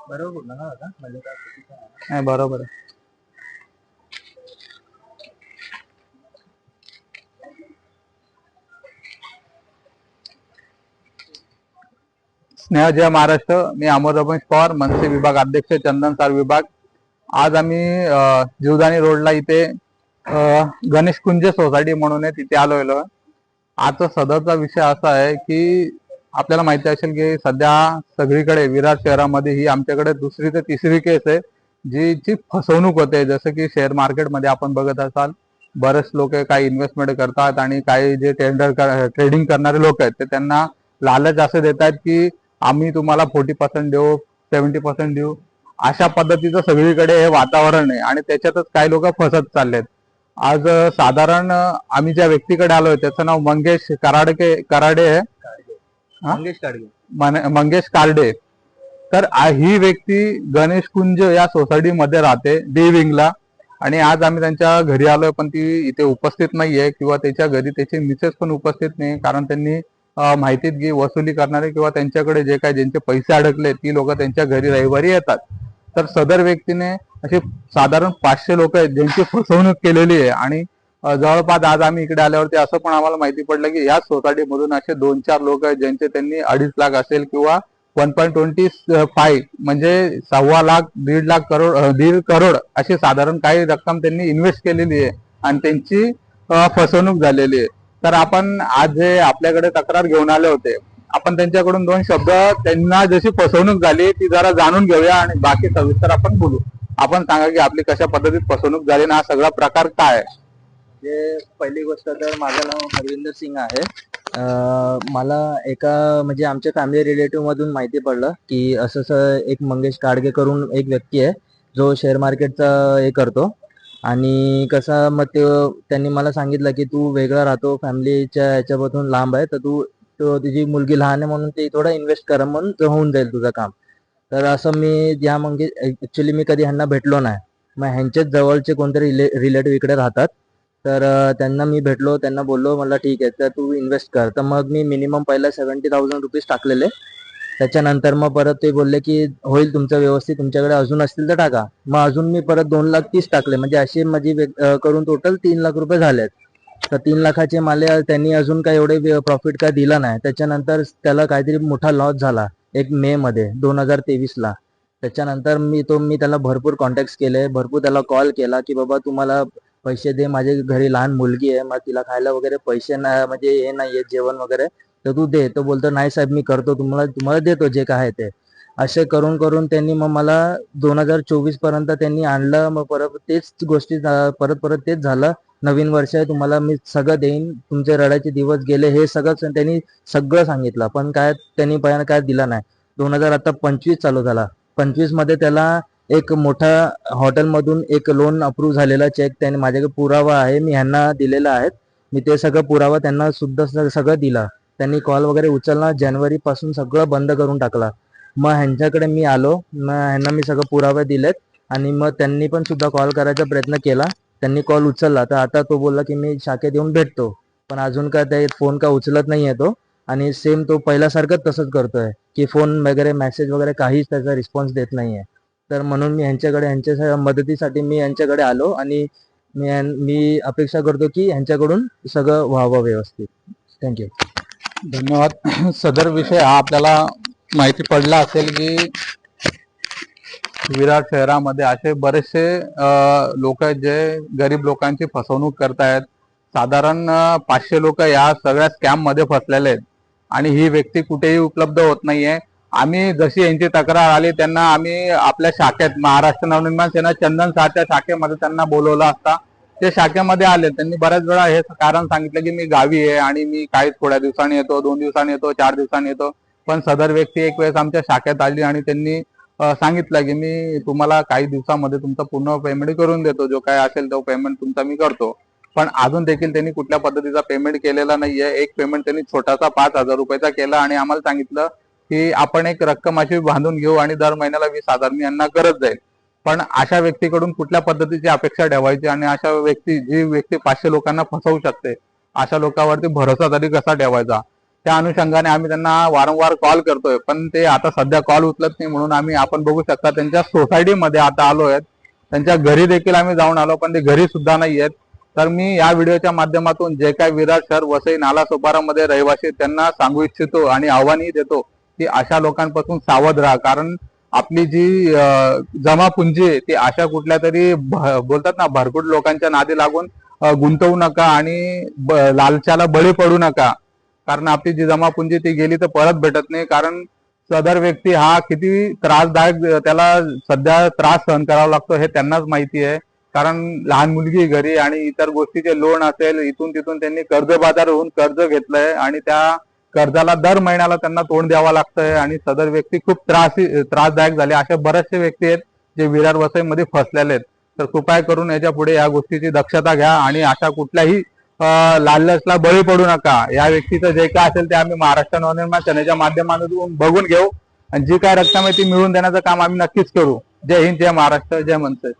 बरोबर बोलला ना दादा म्हणजे काय चुकीचं नाही. नाही बरोबर आहे. स्नेह जय महाराष्ट्र मी अमोल रमेश पवार मनसे विभाग अध्यक्ष चंदन सार विभाग. आज आम्ही अ, जीवदानी रोडला इथे अ, गणेश कुंज सोसायटी म्हणून आहे तिथे आलोय आजचा सदरचा विषय असा आहे की आपल्याला माहिती असेल की सध्या सगळीकडे विरार शहरामध्ये ही आमच्याकडे दुसरी ते तिसरी केस आहे जी जी फसवणूक होते. जसं की शेअर मार्केटमध्ये आपण बघत असाल बरेच लोक काही इन्व्हेस्टमेंट करतात आणि काही जे टेंडर ट्रेडिंग करणारे लोक आहेत ते त्यांना लालच असे देतात की आम्ही तुम्हाला फोर्टी पर्सेंट देऊ सेव्हन्टी पर्सेंट देऊ. अशा पद्धतीचं सगळीकडे हे वातावरण आहे आणि त्याच्यातच काही लोक फसत चाललेत. आज साधारण आम्ही ज्या व्यक्तीकडे आलोय त्याचं नाव मंगेश कराडके कराडे आहे. मंगेश काडगे. मन- मंगेश कार्डे तर ही व्यक्ती गणेश कुंज या सोसायटी मध्ये राहते डी विंगला आणि आज आम्ही त्यांच्या घरी आलोय पण ती इथे उपस्थित नाहीये किंवा त्याच्या घरी त्याचे मिसेस पण उपस्थित नाही कारण त्यांनी माहितीत घे वसुली करणारे किंवा त्यांच्याकडे जे काही ज्यांचे पैसे अडकले ती लोक त्यांच्या घरी रविवारी येतात. तर सदर व्यक्तीने असे साधारण पाचशे लोक आहेत ज्यांची फसवणूक केलेली आहे. आणि जवळपास आज आम्ही इकडे आल्यावरती असं पण आम्हाला माहिती पडलं की याच सोसायटी मधून असे दोन चार लोक आहेत ज्यांचे त्यांनी अडीच लाख असेल किंवा वन पॉईंट ट्वेंटी फाय म्हणजे सव्वा लाख दीड लाख करोड दीड करोड अशी साधारण काही रक्कम त्यांनी इन्व्हेस्ट केलेली आहे आणि त्यांची फसवणूक झालेली आहे. तर आपण आज जे आपल्याकडे तक्रार घेऊन आले होते आपण त्यांच्याकडून दोन शब्द त्यांना जशी फसवणूक झाली ती जरा जाणून घेऊया आणि बाकी सविस्तर आपण बोलू. आपण सांगा की आपली कशा पद्धतीत फसवणूक झाली ना हा सगळा प्रकार काय म्हणजे पहिली गोष्ट तर माझं नाव हरविंदर सिंग आहे. मला एका म्हणजे आमच्या फॅमिली रिलेटिव्ह मधून माहिती पडलं की असं असं एक मंगेश काडगे करून एक व्यक्ती आहे जो शेअर मार्केटचा हे करतो. आणि कसं मग ते त्यांनी मला सांगितलं की तू वेगळा राहतो फॅमिलीच्या ह्याच्यापासून लांब आहे तर तू तुझी मुलगी लहान आहे म्हणून ते थोडं इन्व्हेस्ट कर म्हणून होऊन जाईल तुझं काम. तर असं मी ज्या मंगे ॲक्च्युली मी कधी ह्यांना भेटलो नाही. मग ह्यांचेच जवळचे कोणतरी रिलेटिव्ह इकडे राहतात. तर त्यांना मी भेटलो त्यांना बोललो मला ठीक आहे तर तू इन्व्हेस्ट कर. तर मग मी मिनिमम पहिला सेव्हन्टी थाउजंड रुपीज टाकलेले. त्याच्यानंतर मग परत ते बोलले की होईल तुमचं व्यवस्थित तुमच्याकडे अजून असतील तर टाका. मग अजून मी परत दोन लाख तीस टाकले. म्हणजे अशी माझी करून टोटल तीन लाख रुपये झालेत. तर तीन लाखाचे माले त्यांनी अजून काही एवढे प्रॉफिट काय दिला नाही. त्याच्यानंतर त्याला काहीतरी मोठा लॉस झाला एक मे मध्ये दोन हजार तेवीसला. त्याच्यानंतर मी तो मी त्याला भरपूर कॉन्टॅक्ट केले भरपूर त्याला कॉल केला की बाबा तुम्हाला पैसे दे माझ्या घरी लहान मुलगी आहे मग तिला खायला वगैरे पैसे नाही म्हणजे हे नाही नाहीये जेवण वगैरे. तर तू दे. तो बोलतो नाही साहेब मी करतो तुम्हाला तुम्हाला देतो जे काय आहे ते. असे करून करून त्यांनी मग मला दोन हजार चोवीसपर्यंत त्यांनी आणलं. मग परत तेच गोष्टी झा- परत परत तेच झालं. नवीन वर्ष आहे तुम्हाला मी सगळं देईन. तुमचे रडायचे दिवस गेले हे सगळं त्यांनी सगळं सांगितलं. पण काय त्यांनी पहिला काय दिला नाही. दोन हजार आता पंचवीस चालू झाला. पंचवीसमध्ये त्याला एक मोठा हॉटेलमधून एक लोन अप्रूव्ह झालेला चेक त्याने माझ्याकडे पुरावा आहे मी ह्यांना दिलेला आहे. मी ते सगळं पुरावा त्यांना सुद्धा सगळं दिला. त्यांनी कॉल वगैरे उचलला जानेवारी पासून सगळं बंद करून टाकला. मग ह्यांच्याकडे मी आलो मग ह्यांना मी सगळं पुरावे दिलेत आणि मग त्यांनी पण सुद्धा कॉल करायचा प्रयत्न केला. त्यांनी कॉल उचलला. तर आता तो बोलला की मी शाखेत येऊन भेटतो. पण अजून काय ते फोन का उचलत नाहीये तो. आणि सेम तो पहिल्यासारखंच तसंच करतोय की फोन वगैरे मेसेज वगैरे काहीच त्याचा रिस्पॉन्स देत नाहीये. तर म्हणून मी यांच्याकडे यांच्या मदतीसाठी मी यांच्याकडे आलो आणि मी मी अपेक्षा करतो की ह्यांच्याकडून सगळं व्हावं व्यवस्थित. थँक्यू धन्यवाद. सदर विषय हा आपल्याला माहिती पडला असेल की विराट शहरामध्ये असे बरेचसे लोक आहेत जे गरीब लोकांची फसवणूक करतायत. साधारण पाचशे लोक या सगळ्या स्कॅममध्ये फसलेले आहेत. आणि ही व्यक्ती कुठेही उपलब्ध होत नाहीये. आम्ही जशी यांची तक्रार आली त्यांना आम्ही आपल्या शाखेत महाराष्ट्र नवनिर्माण सेना चंदन साहच्या शाखेमध्ये त्यांना बोलवलं असता. ते शाखेमध्ये आले त्यांनी बऱ्याच वेळा हे कारण सांगितलं की मी गावी आहे आणि मी काही थोड्या दिवसांनी येतो दोन दिवसांनी येतो चार दिवसांनी येतो. पण सदर व्यक्ती एक वेळेस आमच्या शाखेत आली आणि त्यांनी सांगितलं की मी तुम्हाला काही दिवसामध्ये तुमचा पूर्ण पेमेंट करून देतो. जो काय असेल तो पेमेंट तुमचा मी करतो. पण अजून देखील त्यांनी कुठल्या पद्धतीचा पेमेंट केलेला नाहीये. एक पेमेंट त्यांनी छोटासा पाच हजार रुपयाचा केला आणि आम्हाला सांगितलं की आपण एक रक्कम अशी बांधून घेऊ आणि दर महिन्याला वीस हजार मी यांना करत जाईल. पण अशा व्यक्तीकडून कुठल्या पद्धतीची अपेक्षा ठेवायची आणि अशा व्यक्ती जी व्यक्ती पाचशे लोकांना फसवू शकते अशा लोकांवरती भरोसा तरी कसा ठेवायचा? त्या अनुषंगाने आम्ही त्यांना वारंवार कॉल करतोय. पण ते आता सध्या कॉल उचलत नाही म्हणून आम्ही आपण बघू शकता त्यांच्या सोसायटीमध्ये आता आलो आहेत त्यांच्या घरी देखील आम्ही जाऊन आलो पण ते घरी सुद्धा नाही आहेत तर मी या व्हिडिओच्या माध्यमातून जे काय विराट शहर वसई नाला सोपारामध्ये रहिवासी त्यांना सांगू इच्छितो आणि आव्हानही देतो. की अशा लोकांपासून सावध राहा. कारण आपली जी जमापुंजी आहे ती अशा कुठल्या तरी बोलतात ना भरपूर लोकांच्या नादी लागून गुंतवू नका आणि लालच्याला बळी पडू नका. कारण आपली जी जमापुंजी ती गेली तर परत भेटत नाही. कारण सदर व्यक्ती हा किती त्रासदायक त्याला सध्या त्रास सहन करावा लागतो हे त्यांनाच माहिती आहे. कारण लहान मुलगी घरी आणि इतर गोष्टीचे लोन असेल इथून तिथून त्यांनी कर्जबाजार होऊन कर्ज घेतलंय आणि त्या कर्जाला दर महिन्याला त्यांना तोंड द्यावं लागतंय आणि सदर व्यक्ती खूप त्रास त्रासदायक झाले. असे बरेचसे व्यक्ती आहेत जे विरार वसईमध्ये फसलेले आहेत. तर कृपया करून याच्यापुढे या गोष्टीची दक्षता घ्या आणि अशा कुठल्याही लालसला लालचला बळी पडू नका. या व्यक्तीचं जे काय असेल ते आम्ही महाराष्ट्र नवनिर्माण सेनेच्या माध्यमातून बघून घेऊ. आणि जी काय रक्कम आहे ती मिळवून देण्याचं काम आम्ही नक्कीच करू. जय हिंद जय महाराष्ट्र जय मनसे.